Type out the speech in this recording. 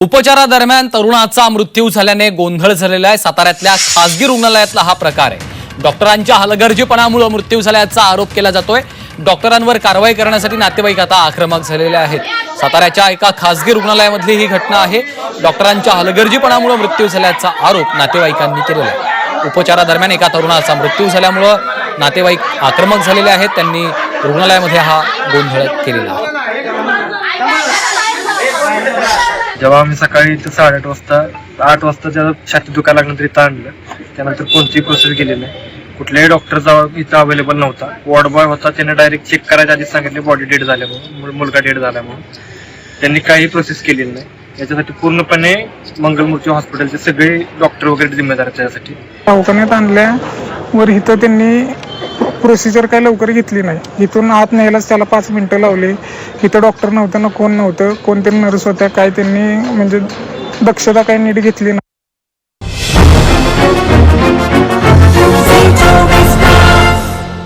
उपचारादरम्यान तरुणाचा मृत्यू झाल्याने गोंधळ झालेला आहे. साताऱ्यातल्या खासगी रुग्णालयातला हा प्रकार आहे. डॉक्टरांच्या हलगर्जीपणामुळे मृत्यू झाल्याचा आरोप केला जातोय. डॉक्टरांवर कारवाई करण्यासाठी नातेवाईक आता आक्रमक झालेले आहेत. साताऱ्याच्या एका खासगी रुग्णालयामधली ही घटना आहे. डॉक्टरांच्या हलगर्जीपणामुळे मृत्यू झाल्याचा आरोप नातेवाईकांनी केलेला आहे. उपचारादरम्यान एका तरुणाचा मृत्यू झाल्यामुळं नातेवाईक आक्रमक झालेले आहेत. त्यांनी रुग्णालयामध्ये हा गोंधळ केलेला आहे. जेव्हा आम्ही सकाळी इथं साडेआठ वाजता आठ वाजता त्याला छाती दुखायला लागलं तरी इथं आणलं त्यानंतर कोणतीही प्रोसेस गेली नाही. कुठल्याही डॉक्टर इथं अवेलेबल नव्हता. वॉर्ड बॉय होता त्याने डायरेक्ट चेक करायच्या आधी सांगितले बॉडी डेड झाल्यामुळे म्हणून मुलगा डेड झाल्यामुळे त्यांनी काही प्रोसेस केलेली नाही. याच्यासाठी पूर्णपणे मंगलमूर्ती हॉस्पिटलचे सगळे डॉक्टर वगैरे जिम्मेदार आहेत त्यासाठी दवाखान्यात आणल्यावर इथं त्यांनी प्रोसिजर काही लवकर घेतली नाही. इथून आत न्यायलाच त्याला पाच मिनटं लावली. इथं डॉक्टर नव्हतं ना कोण नव्हतं कोणतरी नर्स होत्या काय त्यांनी म्हणजे दक्षता काही नीट घेतली नाही.